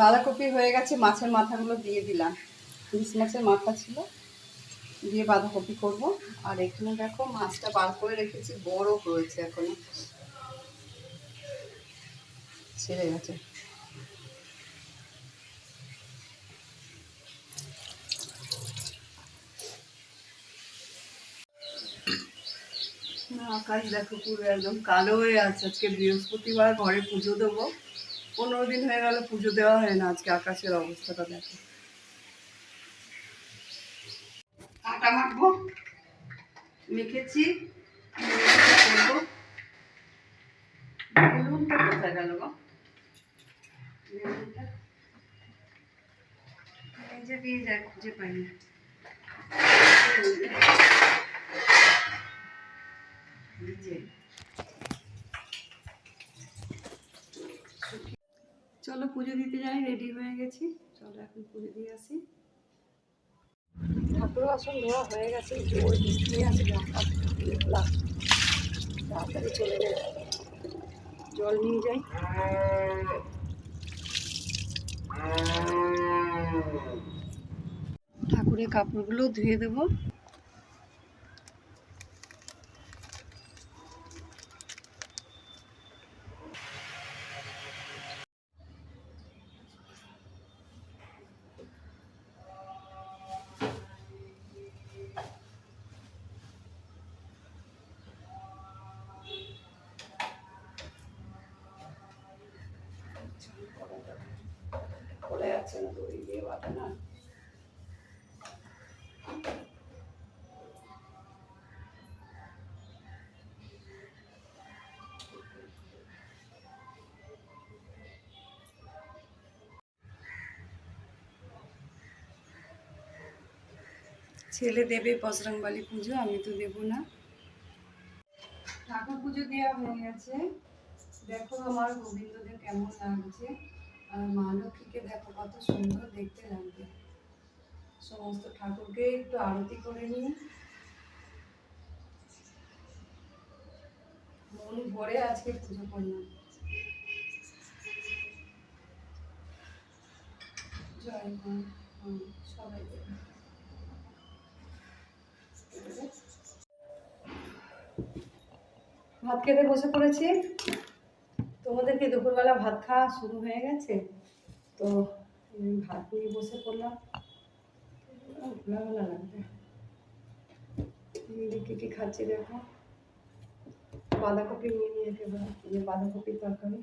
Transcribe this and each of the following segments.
বাঁধাকপি হয়ে গেছে, মাছের মাথাগুলো দিয়ে দিলাম। ইলিশ মাছের মাথা ছিল, দিয়ে বাঁধাকপি করব। আর এখানে দেখো, মাছটা বার করে রেখেছি বরফ রয়েছে এখনও। ছেড়ে গেছে। আকাশ দেখো পুরো একদম কালো হয়ে আছে। আজকে বৃহস্পতিবার, ঘরে পুজো দেবো। পনেরো দিন হয়ে গেল, পুজো দেওয়া হয় না, আজকে আকাশের অবস্থাটা দেখো। আটা মাখবো, মেখেছি, করব। বেলুনটা কোথায় গেল গো? খুঁজে পাই। না চলো পুজো দিতে যাই রেডি হয়ে গেছি। চলো এখন পুজো দিয়ে আসি। ঠাকুর আসন, ধোয়া হয়ে গেছে তাড়াতাড়ি চলে যাই। জল নিয়ে যাই। ঠাকুরের কাপড়গুলো ধুয়ে দেবো। ছেলে দেবে বজরংবালি পুজো, আমি তো দেবো না। ঠাকুর পুজো দেওয়া হয়ে গেছে। দেখো আমার গোবিন্দদের কেমন লাগছে। আর মা লক্ষ্মীকে দেখো কত সুন্দর দেখতে লাগবে। সমস্ত ঠাকুরকে একটু আরতি করে নিই মন ভরে আজকে পুজো করলাম। জয় ভাত খেতে বসে পড়েছি। তোমাদের কি দুপুরবেলা ভাত খাওয়া শুরু হয়ে গেছে? তো আমি ভাত নিয়ে বসে পড়লাম। ভোলা ভোলা লাগবে। কী কী খাচ্ছি দেখো। বাঁধাকপি নিয়ে নিয়ে একেবারে বাঁধাকপির তরকারি।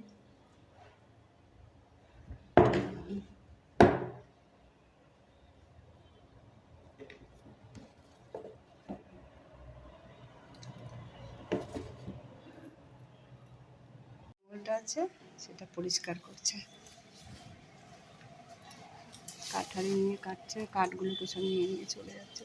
ওটা আছে সেটা পরিষ্কার করছে কাঠারি নিয়ে কাটছে কাঠগুলো সব নিয়ে নিয়ে চলে যাচ্ছে।